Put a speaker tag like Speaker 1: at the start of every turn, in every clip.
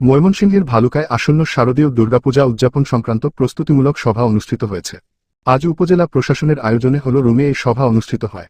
Speaker 1: ময়মনসিংহের ভালুকায় আসন্ন শারদীয় দুর্গাপূজা উদযাপন সংক্রান্ত প্রস্তুতিমূলক সভা অনুষ্ঠিত হয়েছে। আজ উপজেলা প্রশাসনের আয়োজনে হল রুমে এই সভা অনুষ্ঠিত হয়।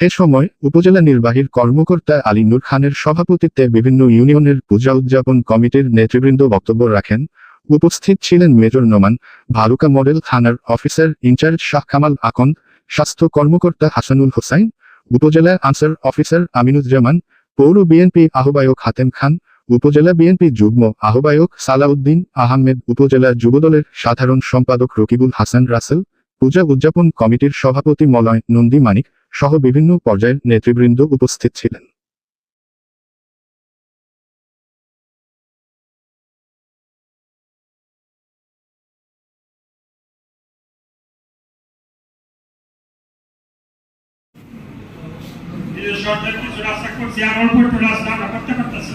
Speaker 1: এ সময় উপজেলা নির্বাহীর কর্মকর্তা আলী নূর খানের সভাপতিত্বে বিভিন্ন ইউনিয়নের পূজা উদযাপন কমিটির নেতৃবৃন্দ বক্তব্য রাখেন। উপস্থিত ছিলেন মেজর নোমান, ভালুকা মডেল থানার officer in charge Shah Kamal Akand স্বাস্থ্য কর্মকর্তা হাসানুল হোসাইন, উপজেলা আনসার অফিসার আমিনুজ্জামান, পৌর বিএনপি আহ্বায়ক হাতেম খান উপজেলা বিএনপি যুগ্ম আহ্বায়ক সালাউদ্দিন আহমেদ, উপজেলা যুবদলের সাধারণ সম্পাদক রকিবুল হাসান রাসেল, পূজা উদযাপন কমিটির সভাপতি মলয় নন্দী মানিক সহ বিভিন্ন পর্যায়ের নেতৃবৃন্দ উপস্থিত ছিলেন।
Speaker 2: সরকার কিছু রাস্তা করছে আর অল্প একটু রাস্তা আমরা করতে পারতেছি